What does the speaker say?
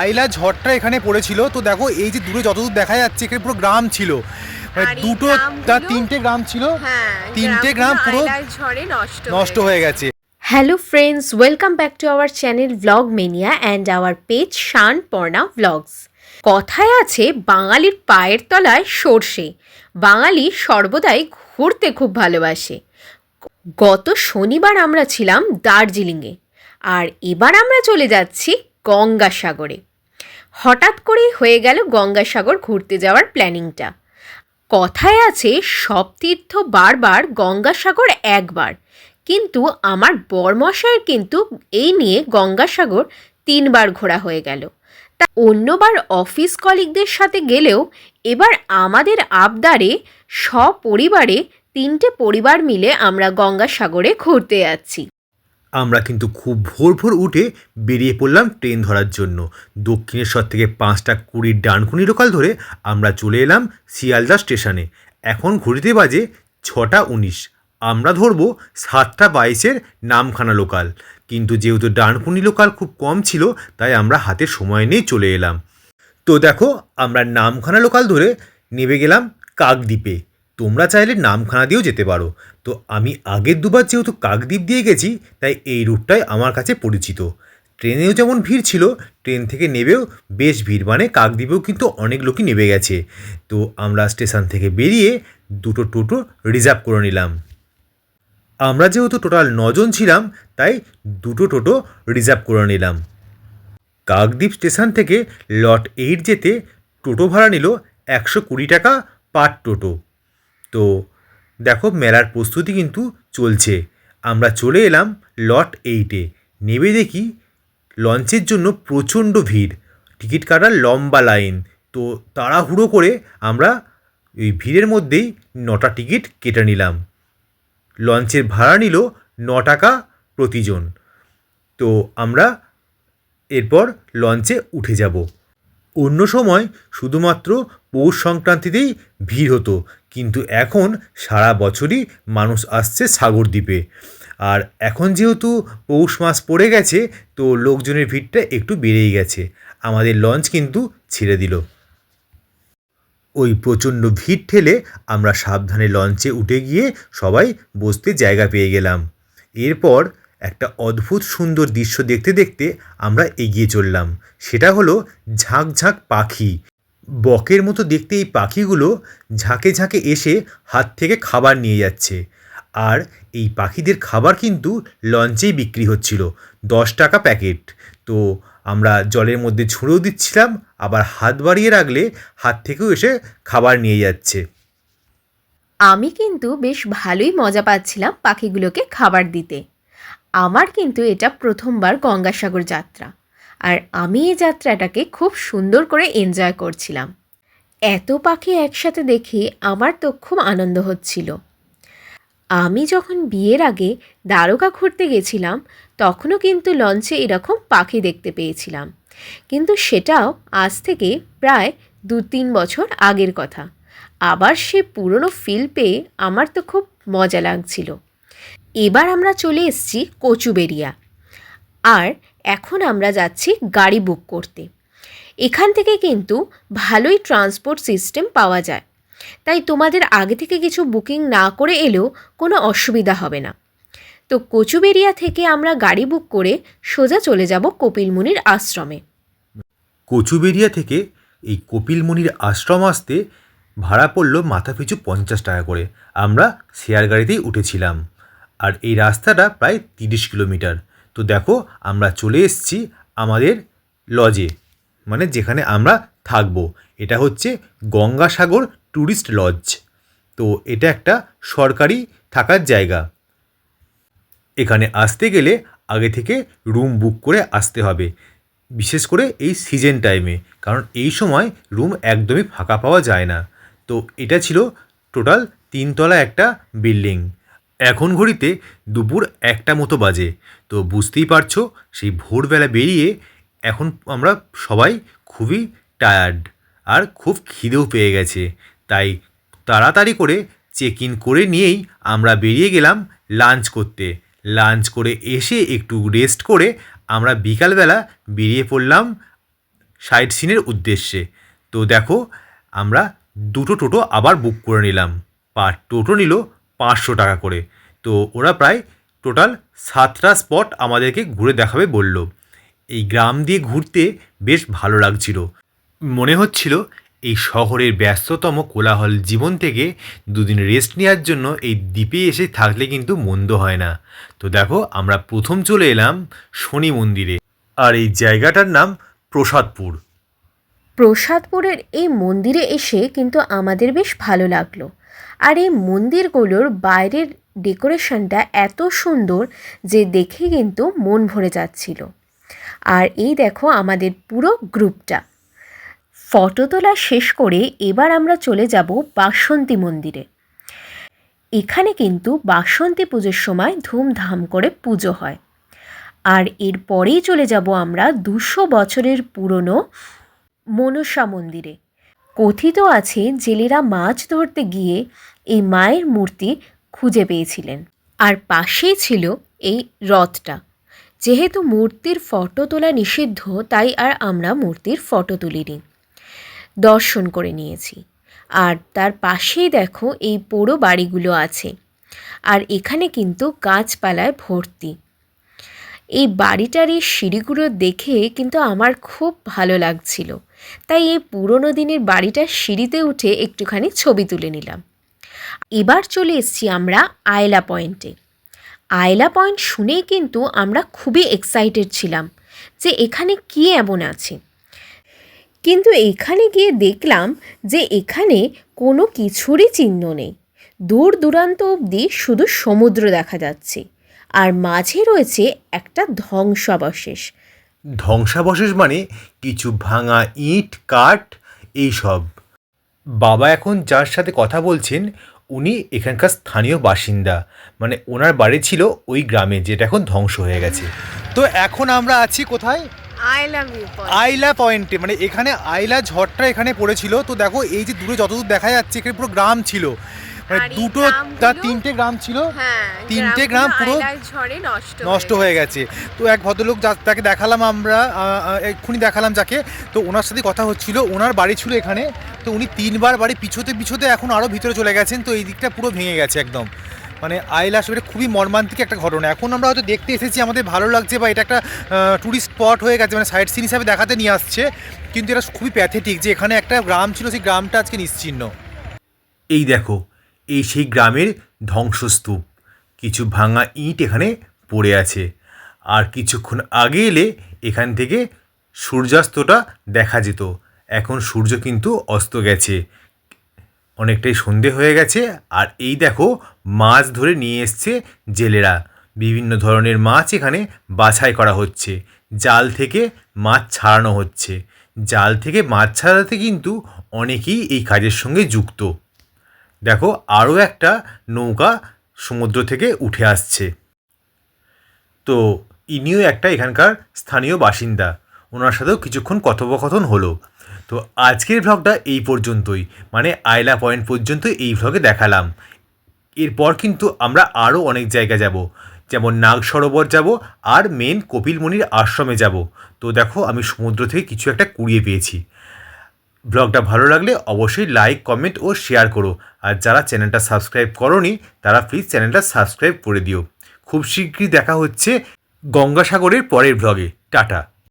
আইলা ঝড়টা এখানে পড়েছিল। তো দেখো এই যে দূরে যতদূর দেখা যাচ্ছে এখানে পুরো গ্রাম ছিল। মানে দুটো তার তিনটে গ্রাম ছিল। হ্যাঁ তিনটে গ্রাম পুরো ঝড়ে নষ্ট নষ্ট হয়ে গেছে। Hello friends welcome back to our channel Vlog mania and our page Shan Porna Vlogs. কথায় আছে বাঙালির পায়ের তলায় সর্ষে। বাঙালি সর্বদাই ঘুরতে খুব ভালোবাসে। গত শনিবার আমরা ছিলাম দার্জিলিংয়ে। আর এবার আমরা চলে যাচ্ছি গঙ্গাসাগরে। হঠাৎ করেই হয়ে গেল গঙ্গাসাগর ঘুরতে যাওয়ার প্ল্যানিংটা। কথায় আছে, সব তীর্থ বারবার গঙ্গাসাগর একবার। কিন্তু আমার বরমশাইয়ের কিন্তু এই নিয়ে গঙ্গাসাগর তিনবার ঘোরা হয়ে গেল। তা অন্যবার অফিস কলিগদের সাথে গেলেও এবার আমাদের আবদারে সপরিবারে তিনটে পরিবার মিলে আমরা গঙ্গাসাগরে ঘুরতে যাচ্ছি। আমরা কিন্তু খুব ভোর ভোর উঠে বেরিয়ে পড়লাম ট্রেন ধরার জন্য। দক্ষিণেশ্বর থেকে পাঁচটা কুড়ির ডানকুনি লোকাল ধরে আমরা চলে এলাম শিয়ালদা স্টেশনে এখন ঘড়িতে বাজে ছটা উনিশ। আমরা ধরবো সাতটা বাইশের নামখানা লোকাল কিন্তু যেহেতু ডানকুনি লোকাল খুব কম ছিল, তাই আমরা হাতে সময় নিয়ে চলে এলাম। তো দেখো, আমরা নামখানা লোকাল ধরে নেমে গেলাম কাকদ্বীপে। তোমরা চাইলে নামখানা দিয়েও যেতে পারো। তো আমি আগের দুবার যেহেতু কাকদ্বীপ দিয়ে গেছি, তাই এই রুটটাই আমার কাছে পরিচিত। ট্রেনেও যেমন ভিড় ছিল, ট্রেন থেকে নেবেও বেশ ভিড়। মানে কাকদ্বীপেও কিন্তু অনেক লোকই নেমে গেছে। তো আমরা স্টেশন থেকে বেরিয়ে দুটো টোটো রিজার্ভ করে নিলাম। আমরা যেহেতু টোটাল নজন ছিলাম, তাই দুটো টোটো রিজার্ভ করে নিলাম। কাকদ্বীপ স্টেশন থেকে লট এইট যেতে টোটো ভাড়া নিল একশো কুড়ি টাকা পার টোটো। তো দেখো মেলার প্রস্তুতি কিন্তু চলছে। আমরা চলে এলাম লট এইটে। নেবে দেখি লঞ্চের জন্য প্রচণ্ড ভিড়। টিকিট কাটার লম্বা লাইন। তো তাড়াহুড়ো করে আমরা ওই ভিড়ের মধ্যেই নটা টিকিট কেটে নিলাম। লঞ্চের ভাড়া নিল ন টাকা প্রতিজন। তো আমরা এরপর লঞ্চে উঠে যাব। অন্য সময় শুধুমাত্র পৌষ সংক্রান্তিতেই ভিড় হতো, কিন্তু এখন সারা বছরই মানুষ আসছে সাগরদ্বীপে আর এখন যেহেতু পৌষ মাস পড়ে গেছে, তো লোকজনের ভিড়টা একটু বেড়েই গেছে। আমাদের লঞ্চ কিন্তু ছেড়ে দিল। ওই প্রচণ্ড ভিড় ঠেলে আমরা সাবধানে লঞ্চে উঠে গিয়ে সবাই বসতে জায়গা পেয়ে গেলাম। এরপর একটা অদ্ভুত সুন্দর দৃশ্য দেখতে দেখতে আমরা এগিয়ে চললাম। সেটা হলো ঝাঁক ঝাঁক পাখি। বকের মতো দেখতে এই পাখিগুলো ঝাঁকে ঝাঁকে এসে হাত থেকে খাবার নিয়ে যাচ্ছে। আর এই পাখিদের খাবার কিন্তু লঞ্চেই বিক্রি হচ্ছিল, দশ টাকা প্যাকেট। তো আমরা জলের মধ্যে ছুঁড়েও দিচ্ছিলাম, আবার হাত বাড়িয়ে রাখলে হাত থেকেও এসে খাবার নিয়ে যাচ্ছে। আমি কিন্তু বেশ ভালোই মজা পাচ্ছিলাম পাখিগুলোকে খাবার দিতে। আমার কিন্তু এটা প্রথমবার গঙ্গাসাগর যাত্রা। আর আমি এই যাত্রাটাকে খুব সুন্দর করে এনজয় করছিলাম। এত পাখি একসাথে দেখে আমার তো খুব আনন্দ হচ্ছিল। আমি যখন বিয়ের আগে দ্বারকা ঘুরতে গেছিলাম, তখনও কিন্তু লঞ্চে এরকম পাখি দেখতে পেয়েছিলাম। কিন্তু সেটাও আজ থেকে প্রায় দু তিন বছর আগের কথা। আবার সে পুরনো ফিল পেয়ে আমার তো খুব মজা লাগছিল। এবার আমরা চলে এসেছি কচুবেরিয়া। আর এখন আমরা যাচ্ছি গাড়ি বুক করতে। এখান থেকে কিন্তু ভালোই ট্রান্সপোর্ট সিস্টেম পাওয়া যায়। তাই তোমাদের আগে থেকে কিছু বুকিং না করে এলেও কোনো অসুবিধা হবে না। তো কচুবেরিয়া থেকে আমরা গাড়ি বুক করে সোজা চলে যাব কপিলমুনির আশ্রমে। কচুবেরিয়া থেকে এই কপিলমুনির আশ্রম আসতে ভাড়া পড়ল মাথাপিছু পঞ্চাশ টাকা করে। আমরা শেয়ার গাড়িতেই উঠেছিলাম। আর এই রাস্তাটা প্রায় তিরিশ কিলোমিটার। তো দেখো, আমরা চলে এসেছি আমাদের লজে মানে যেখানে আমরা থাকব। এটা হচ্ছে গঙ্গাসাগর ট্যুরিস্ট লজ তো এটা একটা সরকারি থাকার জায়গা। এখানে আসতে গেলে আগে থেকে রুম বুক করে আসতে হবে। বিশেষ করে এই সিজন টাইমে কারণ এই সময় রুম একদমই ফাঁকা পাওয়া যায় না। তো এটা ছিল টোটাল তিনতলা একটা বিল্ডিং এখন ঘড়িতে দুপুর একটা মতো বাজে। তো বুঝতেই পারছ, সেই ভোরবেলা বেরিয়ে এখন আমরা সবাই খুবই টায়ার্ড আর খুব খিদেও পেয়ে গেছে। তাই তাড়াতাড়ি করে চেক ইন করে নিয়েই আমরা বেরিয়ে গেলাম লাঞ্চ করতে। লাঞ্চ করে এসে একটু রেস্ট করে আমরা বিকালবেলা বেরিয়ে পড়লাম সাইট সিনের উদ্দেশ্যে। তো দেখো, আমরা দুটো টোটো আবার বুক করে নিলাম। পার টোটো নিল পাঁচশো টাকা করে। তো ওরা প্রায় টোটাল সাতটা স্পট আমাদেরকে ঘুরে দেখাবে বলল। এই গ্রাম দিয়ে ঘুরতে বেশ ভালো লাগছিল। মনে হচ্ছিল এই শহরের ব্যস্ততম কোলাহল জীবন থেকে দুদিন রেস্ট নেওয়ার জন্য এই দ্বীপে এসে থাকলে কিন্তু মন্দ হয় না। তো দেখো, আমরা প্রথম চলে এলাম শনি মন্দিরে। আর এই জায়গাটার নাম প্রসাদপুর। প্রসাদপুরের এই মন্দিরে এসে কিন্তু আমাদের বেশ ভালো লাগল। আর এই মন্দিরগুলোর বাইরের ডেকোরেশনটা এত সুন্দর যে দেখে কিন্তু মন ভরে যাচ্ছিল। আর এই দেখো আমাদের পুরো গ্রুপটা। ফটো তোলা শেষ করে এবার আমরা চলে যাব বাসন্তী মন্দিরে। এখানে কিন্তু বাসন্তী পুজোর সময় ধুমধাম করে পুজো হয়। আর এরপরেই চলে যাব আমরা দুশো বছরের পুরনো মনসা মন্দিরে। কথিত আছে জেলেরা মাছ ধরতে গিয়ে এই মায়ের মূর্তি খুঁজে পেয়েছিলেন। আর পাশেই ছিল এই রথটা। যেহেতু মূর্তির ফটো তোলা নিষিদ্ধ, তাই আর আমরা মূর্তির ফটো তুলিনি। দর্শন করে নিয়েছি। আর তার পাশেই দেখো এই পোড়ো বাড়িগুলো আছে। আর এখানে কিন্তু গাছপালায় ভর্তি। এই বাড়িটার এই সিঁড়িগুলো দেখে কিন্তু আমার খুব ভালো লাগছিল। তাই এই পুরনো দিনের বাড়িটার সিঁড়িতে উঠে একটুখানি ছবি তুলে নিলাম। এবার চলে এসেছি আমরা আয়লা পয়েন্টে। আয়লা পয়েন্ট শুনেই কিন্তু আমরা খুবই এক্সাইটেড ছিলাম যে এখানে কী এমন আছে। কিন্তু এখানে গিয়ে দেখলাম যে এখানে কোনো কিছুরই চিহ্ন নেই। দূর দূরান্ত অবধি শুধু সমুদ্র দেখা যাচ্ছে। আর মাঝে রয়েছে একটা ধ্বংসাবশেষ। ধ্বংসাবশেষ মানে কিছু ভাঙা ইট, কাঠ, এইসব। বাবা এখন যার সাথে কথা বলছেন উনি এখানকার স্থানীয় বাসিন্দা। মানে ওনার বাড়ি ছিল ওই গ্রামে, যেটা এখন ধ্বংস হয়ে গেছে। তো এখন আমরা আছি কোথায়? আইলা পয়েন্টে মানে এখানে আইলা ঝড়টা এখানে পড়েছিল। তো দেখো এই যে দূরে যতদূর দেখা যাচ্ছে এখানে পুরো গ্রাম ছিল। মানে দুটো তার তিনটে গ্রাম ছিল। হ্যাঁ তিনটে গ্রাম পুরো নষ্ট নষ্ট হয়ে গেছে। তো এক ভদ্রলোক তাকে দেখালাম আমরা এক্ষুনি দেখালাম যাকে। তো ওনার সাথে কথা হচ্ছিল ওনার বাড়ি ছিল এখানে। তো উনি তিনবার বাড়ি পিছোতে পিছোতে এখন আরও ভিতরে চলে গেছেন তো এই দিকটা পুরো ভেঙে গেছে একদম। মানে আইলাস এটা খুবই মর্মান্তিক একটা ঘটনা। এখন আমরা হয়তো দেখতে এসেছি আমাদের ভালো লাগছে বা এটা একটা ট্যুরিস্ট স্পট হয়ে গেছে মানে সাইট সিন হিসাবে দেখাতে নিয়ে আসছে। কিন্তু এটা খুবই প্যাথেটিক যে এখানে একটা গ্রাম ছিল, সেই গ্রামটা আজকে নিশ্চিহ্ন এই দেখো, এই সেই গ্রামের ধ্বংসস্তূপ। কিছু ভাঙা ইট এখানে পড়ে আছে। আর কিছুক্ষণ আগে এলে এখান থেকে সূর্যাস্তটা দেখা যেত। এখন সূর্য কিন্তু অস্ত গেছে। অনেকটাই সন্ধে হয়ে গেছে। আর এই দেখো, মাছ ধরে নিয়ে এসছে জেলেরা। বিভিন্ন ধরনের মাছ এখানে বাছাই করা হচ্ছে। জাল থেকে মাছ ছাড়ানো হচ্ছে। জাল থেকে মাছ ছাড়াতে কিন্তু অনেকেই এই কাজের সঙ্গে যুক্ত। দেখো, আরও একটা নৌকা সমুদ্র থেকে উঠে আসছে। তো, ইনিও একটা এখানকার স্থানীয় বাসিন্দা। ওনার সাথেও কিছুক্ষণ কথোপকথন হলো। তো আজকের ভ্লগটা এই পর্যন্তই। মানে আয়লা পয়েন্ট পর্যন্ত এই ভ্লগে দেখালাম। এরপর কিন্তু আমরা আরও অনেক জায়গা যাব। যেমন নাগ সরোবর যাব আর মেন কপিলমণির আশ্রমে যাব। তো দেখো আমি সমুদ্র থেকে কিছু একটা কুড়িয়ে পেয়েছি। ব্লগটা ভালো লাগলে অবশ্যই লাইক কমেন্ট ও শেয়ার করো। আর যারা চ্যানেলটা সাবস্ক্রাইব করনি, তারা প্লিজ চ্যানেলটা সাবস্ক্রাইব করে দিও। খুব শীঘ্রই দেখা হচ্ছে গঙ্গাসাগরের পরের ব্লগে টাটা।